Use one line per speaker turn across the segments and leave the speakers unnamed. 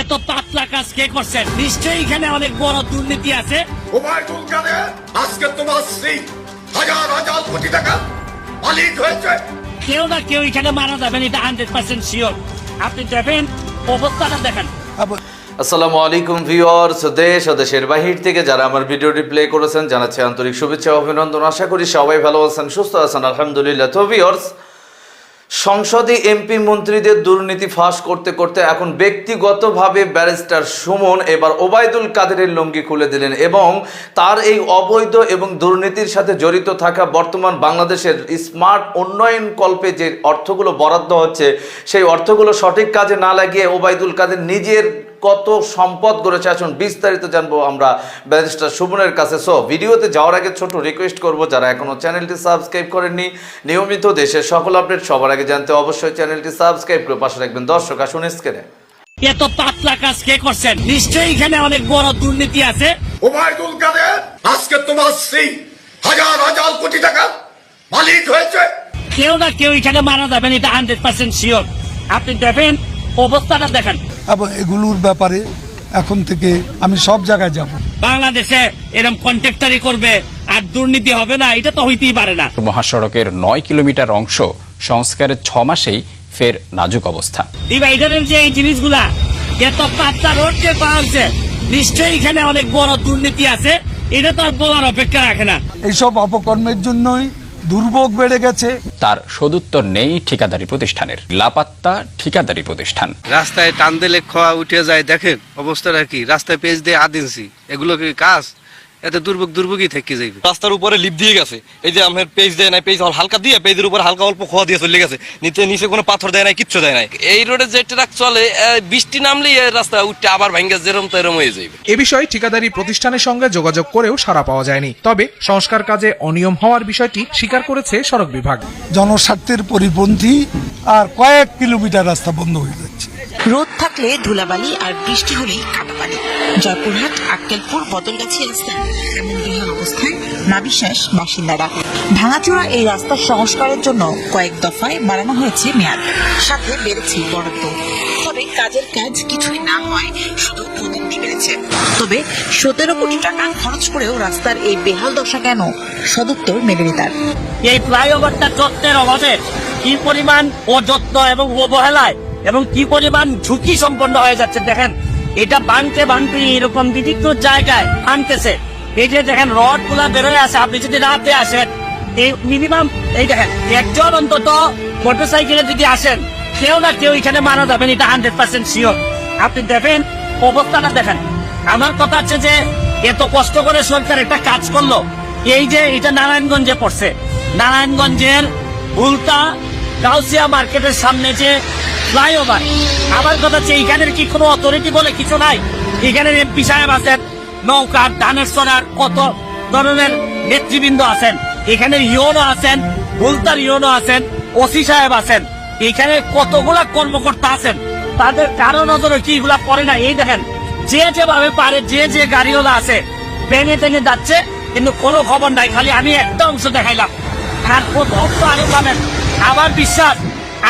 এত পাতলা কাজ কে করছেন নিশ্চয়ই এখানে অনেক বড় দুর্নীতি আছে।
ওবায়দুল কাদের আজকে তোমার স্ত্রী হাজার হাজার কোটি টাকা মালিক হয়েছে।
কেউ না কেউ এখানে মারা যাবেন এটা হান্ড্রেড পার্সেন্ট শিওর আপনি দেখেন অবস্থাটা দেখেন।
আসসালামু আলাইকুম ভিউয়ার্স দেশ ও দেশের বাহির থেকে যারা আমার ভিডিওটি প্লে করেছেন জানাচ্ছি আন্তরিক শুভেচ্ছা অভিনন্দন। আশা করি সবাই ভালো আছেন সুস্থ আছেন আলহামদুলিল্লাহ। তো ভিউয়ার্স সংসদে এমপি মন্ত্রীদের দুর্নীতি ফাঁস করতে করতে এখন ব্যক্তিগতভাবে ব্যারিস্টার সুমন এবার ওবায়দুল কাদেরের লঙ্গি খুলে দিলেন এবং তার এই অবৈধ এবং দুর্নীতির সাথে জড়িত থাকা বর্তমান বাংলাদেশের স্মার্ট উন্নয়ন কল্পে যে অর্থগুলো বরাদ্দ হচ্ছে, সেই অর্থগুলো সঠিক কাজে না লাগিয়ে ওবায়দুল কাদের নিজের কত সম্পদ গড়েছে। আসুন বিস্তারিত জানব আমরা ব্যারিস্টার সুমনের কাছে। সো ভিডিওতে যাওয়ার আগে ছোট রিকোয়েস্ট করব যারা এখনও চ্যানেলটি সাবস্ক্রাইব করেননি নিয়মিত দেশের সকল আপডেট সবার আগে জানতে অবশ্যই চ্যানেলটি সাবস্ক্রাইব করে পাশে রাখবেন। দর্শক আসুন স্ক্রিনে
এত পাতলা কাজ কে করছেন? নিশ্চয়ই এখানে অনেক বড় দুর্নীতি আছে।
ওবায়দুল কাদের আজকে তোমার স্ত্রী হাজার হাজার কোটি টাকা মালিক হয়েছে।
কেউ না কেউ এখানে মারা যাবেন এটা হান্ড্রেড পার্সেন্ট শিওর আপনি দেখেন অবস্থাটা দেখেন।
এবং এগুলোর ব্যাপারে এখন থেকে আমি সব জায়গায় যাব।
বাংলাদেশে এরকম কন্ট্রাক্টারি করবে আর দুর্নীতি হবে না এটা তো হইতেই পারে না।
মহাসড়কের নয় কিলোমিটার অংশ সংস্কারের ছ মাসেই ফের নাজুক অবস্থা।
ডিভাইডারের যে এই জিনিসগুলা। এত পাতলা রোড যে পাওয়া হচ্ছে নিশ্চয়ই এখানে অনেক বড় দুর্নীতি আছে এটা তো আর বলার অপেক্ষা রাখে না।
এইসব অপকর্মের জন্যই দুর্ভোগ বেড়ে গেছে।
তার সদুত্তর নেই ঠিকাদারি প্রতিষ্ঠানের। লাপাত্তা ঠিকাদারি প্রতিষ্ঠান।
রাস্তায় টান দিলে খোয়া উঠে যায় দেখেন অবস্থাটা কি? রাস্তায় পেজ দিয়ে আদিনছি। এগুলো কি কাজ? এতে দুর্ভোগ দুর্ভোগই থেকে যাইবে।
রাস্তার উপরে লিপ দিয়ে গেছে। এই যে আমার পেজ দেয় নাই পেজ হালকা দিয়ে পেজের উপরে হালকা অল্প খোয়া দিয়ে চলে গেছে। নিচে নিচে কোনো পাথর দেয় নাই কিচ্ছু দেয় নাই। এই রোডে যে ট্রাক চলে বৃষ্টি নামলেই এই রাস্তা উঠতে আবার ভাঙ্গে যেরম তেরম হয়ে যাবে
এ বিষয়ে ঠিকাদারি প্রতিষ্ঠানের সঙ্গে যোগাযোগ করেও সাড়া পাওয়া যায়নি। তবে সংস্কার কাজে অনিয়ম হওয়ার বিষয়টি স্বীকার করেছে সড়ক বিভাগ।
জনস্বার্থের পরিপন্থী আর কয়েক কিলোমিটার রাস্তা বন্ধ হয়ে যাচ্ছে
রোদ থাকলে ধুলাবালি আর বৃষ্টি হলেই কাদাবালি। জয়পুরহাট, আক্কেলপুর, বদলগাছি রাস্তায় এমন বেহাল অবস্থায় নাবিশ্বাস বাসিন্দারা। ভাঙাচোরা এই রাস্তার সংস্কারের জন্য কয়েক দফায় বাড়ানো হয়েছে মেয়াদ, সাথে বেড়েছে বরাদ্দ। তবে কাজের কাজ কিছুই না হয় শুধু প্রতিনিধি বেড়েছে। তবে সতেরো কোটি টাকা খরচ করেও রাস্তার এই বেহাল দশা কেন সদুত্তর মেলেনি তার।
এই ফ্লাইওভারটা যত্নের অভাবে কি পরিমাণ অযত্ন এবং অবহেলায় এবং কি পরিমাণ ঝুঁকি সম্পন্ন হয়ে যাচ্ছে, দেখেন, এটা বানতে বানতে এরকম বিভিন্ন জায়গায় আনতেছে। এই যে দেখেন রডগুলা বেরোয় আছে, আপনি যদি রাতে আসেন, এই মিনিমাম এই দেখেন, একজন অন্তত মোটরসাইকেলে যদি আসেন, কেউ না কেউ এখানে মারা যাবেন, এটা হান্ড্রেড পার্সেন্ট শিওর আপনি দেখেন, অবস্থাটা দেখেন। আমার কথা হচ্ছে যে, এত কষ্ট করে সরকার একটা কাজ করল। এই যে এটা নারায়ণগঞ্জে পড়ছে। নারায়ণগঞ্জের উল্টা গাউসিয়া মার্কেটের সামনে যে ফ্লাইওভার আমার কথা হচ্ছে এইখানের কি কোনো অথরিটি বলে কিছু নাই? এখানে এমপি সাহেব আছেন, নৌকার, ধানের কত ধরনের নেতৃবৃন্দ আছেন? এখানে ইউনো আছেন ভুলতার ইউনো আছেন, ওসি সাহেব আছেন এখানে কতগুলা কর্মকর্তা আছেন? তাদের কারও নজরে কি এগুলা পড়ে না? এই দেখেন, যে যেভাবে পারে, যে যে গাড়িওয়ালা আছে ভেঙে টেঙে যাচ্ছে, কিন্তু কোনো খবর নাই। খালি আমি একটা অংশ দেখাইলাম। আর প্রথম তো আরও পাবেন। আমার বিশ্বাস,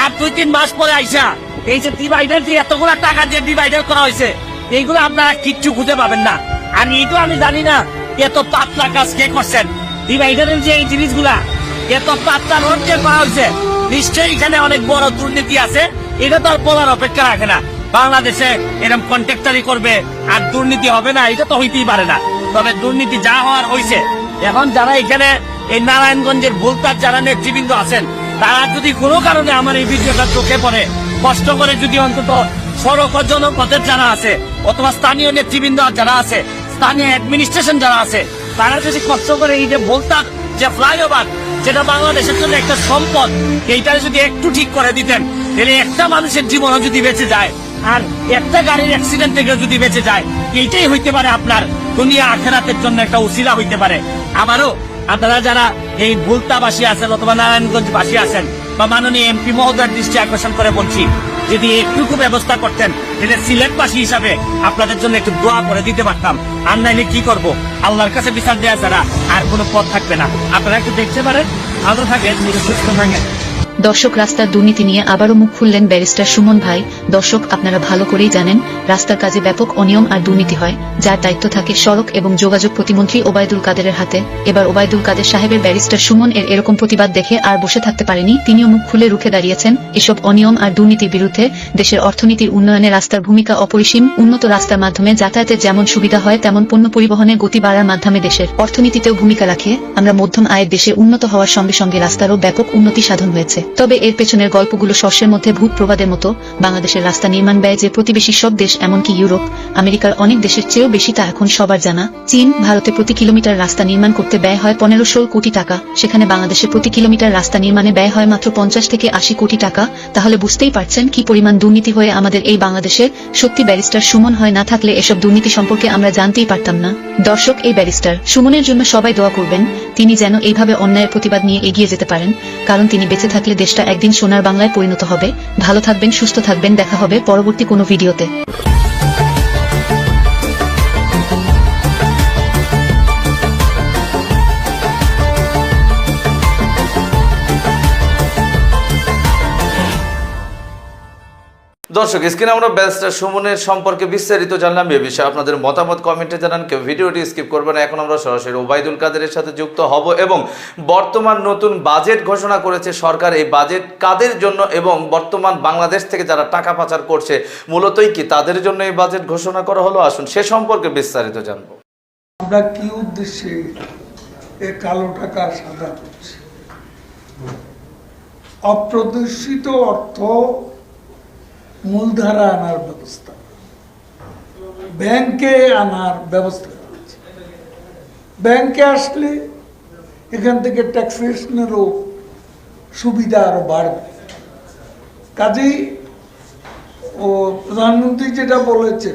আর দুই তিন মাস পরে আইসা, এই যে ডিভাইডার দিয়ে এতগুলা টাকা দিয়ে ডিভাইডার করা হয়েছে, এইগুলো আপনারা কিচ্ছু খুঁজে পাবেন না। আর এইটু আমি জানি না, এত পাতলা কাজ কে করছেন? ডিভাইডারের যে এই জিনিসগুলা, এত পাতলা রোড যে পাওয়া হয়েছে? নিশ্চয়ই এখানে অনেক বড় দুর্নীতি আছে, এটা তো আর বলার অপেক্ষা রাখে না। বাংলাদেশে এরকম কন্ট্রাক্টারি করবে, আর দুর্নীতি হবে না, এটা তো হইতেই পারে না। তবে দুর্নীতি যা হওয়ার হয়েছে এখন যারা এখানে এই নারায়ণগঞ্জের ভুলতার যারা নেতৃবৃন্দ আছেন, তারা যদি কোনো কারণে আমার এই ভিডিওটা চোখে পড়ে, কষ্ট করে যদি অন্তত সড়ক জনপথের যারা আছে, অথবা স্থানীয় নেতৃবৃন্দ যারা আছে, স্থানীয় অ্যাডমিনিস্ট্রেশন যারা আছে, তারা যদি কষ্ট করে এই যে ভুলতার যে ফ্লাইওভার যেটা বাংলাদেশের জন্য একটা সম্পদ, এইটা যদি একটু ঠিক করে দিতেন, তাহলে একটা মানুষের জীবনও যদি বেঁচে যায়, আর একটা গাড়ির অ্যাক্সিডেন্ট থেকে যদি বেঁচে যায়, এইটাই হইতে পারে আপনার দুনিয়া আখেরাতের জন্য একটা উসিলা হইতে পারে। আবারও আপনারা যারা এই বুলতাবাসী আছেন অথবা নারায়ণগঞ্জ বাসী আছেন বা মাননীয় এমপি মহোদয়ের দৃষ্টি আকর্ষণ করে বলছি, যদি একটুকু ব্যবস্থা করতেন, তাহলে সিলেটবাসী হিসাবে আপনাদের জন্য একটু দোয়া করে দিতে পারতাম। আর নাইলে কি করব? আল্লাহর কাছে বিচার দেওয়া ছাড়া আর কোনো পথ থাকবে না। আপনারা একটু দেখতে পারেন, ভালো থাকেন সুস্থ থাকেন।
দর্শক, রাস্তার দুর্নীতি নিয়ে আবারও মুখ খুললেন ব্যারিস্টার সুমন ভাই। দর্শক, আপনারা ভালো করেই জানেন, রাস্তার কাজে ব্যাপক অনিয়ম আর দুর্নীতি হয়। যার দায়িত্ব থাকে সড়ক এবং যোগাযোগ প্রতিমন্ত্রী ওবায়দুল কাদেরের হাতে। এবার ওবায়দুল কাদের সাহেবের ব্যারিস্টার সুমন এর এরকম প্রতিবাদ দেখে আর বসে থাকতে পারেনি। তিনিও মুখ খুলে রুখে দাঁড়িয়েছেন এসব অনিয়ম আর দুর্নীতির বিরুদ্ধে। দেশের অর্থনীতির উন্নয়নে রাস্তার ভূমিকা অপরিসীম। উন্নত রাস্তার মাধ্যমে যাতায়াতের যেমন সুবিধা হয়, তেমন পণ্য পরিবহনে গতি বাড়ার মাধ্যমে দেশের অর্থনীতিতেও ভূমিকা রাখে। আমরা মধ্যম আয়ের দেশে উন্নত হওয়ার সঙ্গে সঙ্গে রাস্তারও ব্যাপক উন্নতি সাধন হয়েছে। তবে এর পেছনের গল্পগুলো শস্যের মধ্যে ভূত প্রবাদের মতো, বাংলাদেশের রাস্তা নির্মাণ ব্যয় যে প্রতিবেশী সব দেশ, এমনকি ইউরোপ, আমেরিকার অনেক দেশের চেয়েও বেশি তা এখন সবার জানা। চীন, ভারতে প্রতি কিলোমিটার রাস্তা নির্মাণ করতে ব্যয় হয় পনেরো ষোল কোটি টাকা। সেখানে বাংলাদেশে প্রতি কিলোমিটার রাস্তা নির্মাণে ব্যয় হয় মাত্র পঞ্চাশ থেকে আশি কোটি টাকা। তাহলে বুঝতেই পারছেন কি পরিমাণ দুর্নীতি হয়ে আমাদের এই বাংলাদেশে সত্যি ব্যারিস্টার সুমন হয় না থাকলে এসব দুর্নীতি সম্পর্কে আমরা জানতেই পারতাম না। দর্শক, এই ব্যারিস্টার সুমনের জন্য সবাই দোয়া করবেন, তিনি যেন এইভাবে অন্যায়ের প্রতিবাদ নিয়ে এগিয়ে যেতে পারেন, কারণ তিনি বেঁচে থাকলে দেশটা একদিন সোনার বাংলায় পরিণত হবে। ভালো থাকবেন, সুস্থ থাকবেন। দেখা হবে পরবর্তী কোনো ভিডিওতে।
দর্শক, স্ক্রিনে আমরা ব্যারিস্টার সুমনের সম্পর্কে বিস্তারিত জানলাম। এ বিষয়ে আপনাদের মতামত, কমেন্টে জানান। কেউ ভিডিওটি স্কিপ করবেন এখন আমরা সরাসরি ওবায়দুল কাদেরের সাথে যুক্ত হব এবং বর্তমান নতুন বাজেট ঘোষণা করেছে সরকার। এই বাজেট কাদের জন্য এবং বর্তমান বাংলাদেশ থেকে যারা টাকা পাচার করছে, মূলতই কি তাদের জন্য এই বাজেট ঘোষণা করা হলো? আসুন, সে সম্পর্কে বিস্তারিত জানব।
আমরা কি উদ্দেশ্যে এ কালো টাকা সাদা করছি? অপ্রদর্শিত অর্থ মূলধারা আনার ব্যবস্থা। ব্যাংকে আনার ব্যবস্থা করেছে। ব্যাংকে আসলে এখান থেকে ট্যাক্সেশনেরও সুবিধা আরও বাড়বে। কাজেই ও প্রধানমন্ত্রী যেটা বলেছে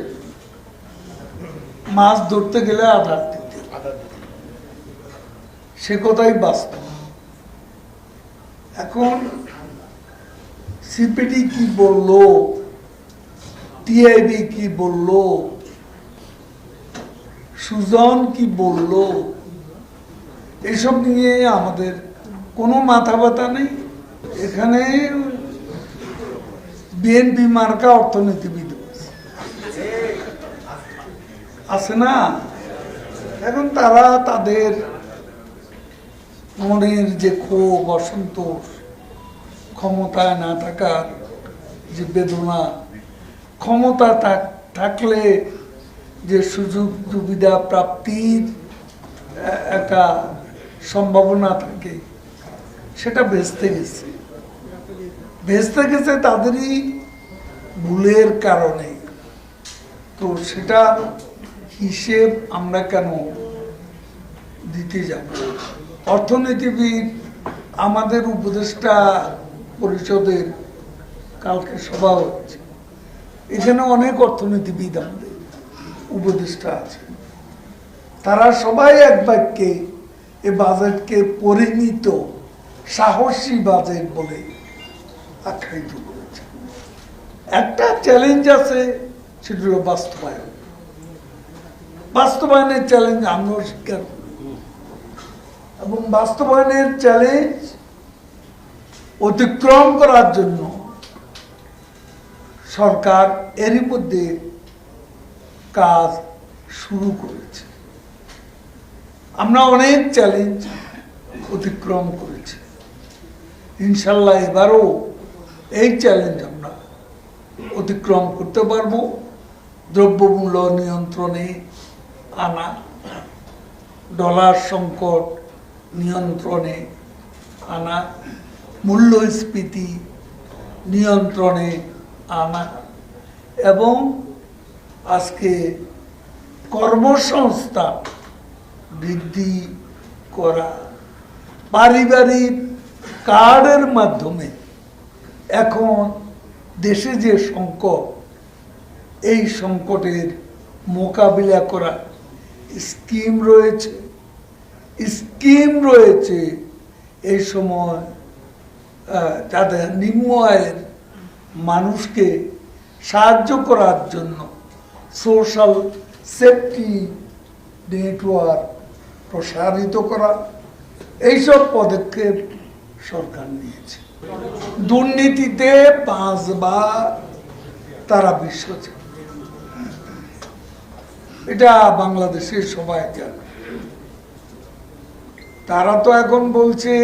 মাছ ধরতে গেলে আধার দিতে। সে কথাই বাস্তব। এখন সিপিডি কি বলল? টিআইবি কি বলল? সুজন কি বলল? এসব নিয়ে আমাদের কোনো মাথা ব্যথা নেই। এখানে বিএনপি মার্কা অর্থনীতিবিদ। আছে। না? এখন তারা তাদের মনের যে ক্ষোভ, অসন্তোষ, ক্ষমতায় না থাকার যে বেদনা ক্ষমতা থাক- থাকলে যে সুযোগ সুবিধা প্রাপ্তির একটা সম্ভাবনা থাকে, সেটা বেচতে গেছে। ভেস্তে গেছে তাদেরই ভুলের কারণে। তো সেটা হিসেব আমরা কেন দিতে যাব? অর্থনীতিবিদ, আমাদের উপদেষ্টা পরিষদের কালকে সভা হচ্ছে এখানে অনেক অর্থনীতিবিদ আমাদের উপদেষ্টা আছে। তারা সবাই এক বাক্যে এ বাজেটকে পরিণত সাহসী বাজেট বলে আখ্যায়িত করেছে। একটা চ্যালেঞ্জ আছে, সেটি হলো বাস্তবায়ন। বাস্তবায়নের চ্যালেঞ্জ আমরাও স্বীকার করি। এবং বাস্তবায়নের চ্যালেঞ্জ অতিক্রম করার জন্য সরকার এরই মধ্যে কাজ শুরু করেছে। আমরা অনেক চ্যালেঞ্জ অতিক্রম করেছি। ইনশাল্লাহ এবারও এই চ্যালেঞ্জ আমরা অতিক্রম করতে পারব। দ্রব্যমূল্য নিয়ন্ত্রণে আনা, ডলার সংকট নিয়ন্ত্রণে আনা, মূল্যস্ফীতি নিয়ন্ত্রণে আনা এবং আজকে কর্মসংস্থান বৃদ্ধি করা পারিবারিক কার্ডের মাধ্যমে এখন দেশে যে সংকট, এই সংকটের মোকাবিলা করা স্কিম রয়েছে। স্কিম রয়েছে এই সময় যাদের নিম্ন আয়ের মানুষকে সাহায্য করার জন্য সোশ্যাল সেফটি নেটওয়ার্ক প্রসারিত করা, এইসব পদক্ষেপ সরকার নিয়েছে দুর্নীতিতে পাঁচবার তারা বিশ্ব। এটা বাংলাদেশের সবাই জানে তারা তো এখন বলছে,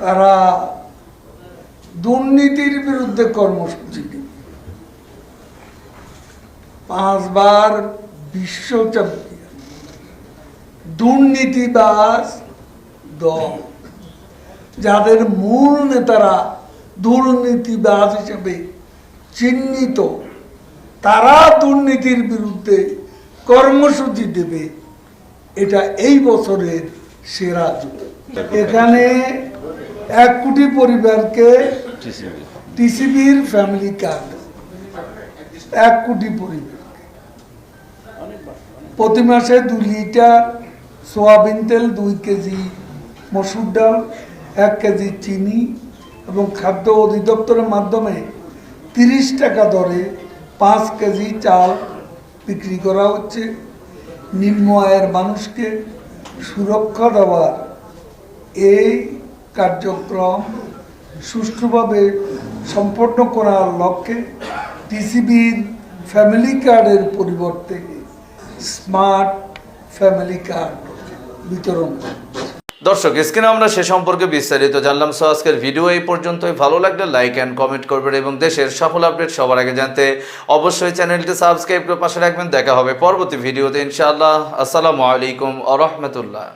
তারা দুর্নীতির বিরুদ্ধে কর্মসূচি। নেবে পাঁচবার বিশ্ব চ্যাম্পিয়ন। দুর্নীতিবাজ দল। যাদের মূল নেতারা দুর্নীতিবাজ হিসেবে চিহ্নিত তারা দুর্নীতির বিরুদ্ধে কর্মসূচি দেবে। এটা এই বছরের সেরা যুগ। এখানে এক কোটি পরিবারকে টিসিবির ফ্যামিলি কার্ড এক কোটি পরিবারকে। প্রতি মাসে দু লিটার সোয়াবিন তেল, দুই কেজি মসুর ডাল, এক কেজি চিনি এবং খাদ্য অধিদপ্তরের মাধ্যমে তিরিশ টাকা দরে পাঁচ কেজি চাল বিক্রি করা হচ্ছে। নিম্ন আয়ের মানুষকে সুরক্ষা দেওয়ার এই কার্যক্রম সুষ্ঠুভাবে সম্পন্ন করার লক্ষ্যে টিসিবির ফ্যামিলি কার্ডের পরিবর্তে স্মার্ট ফ্যামিলি কার্ড বিতরণ।
দর্শক, স্ক্রিনে আমরা সে সম্পর্কে বিস্তারিত জানলাম। সো আজকের ভিডিও এই পর্যন্তই। ভালো লাগলে লাইক অ্যান্ড কমেন্ট করবেন এবং দেশের সফল আপডেট সবার আগে জানতে অবশ্যই চ্যানেলটি সাবস্ক্রাইব করে পাশে রাখবেন। দেখা হবে পরবর্তী ভিডিওতে ইনশাআল্লাহ। আসসালামু আলাইকুম আ রহমতুল্লাহ।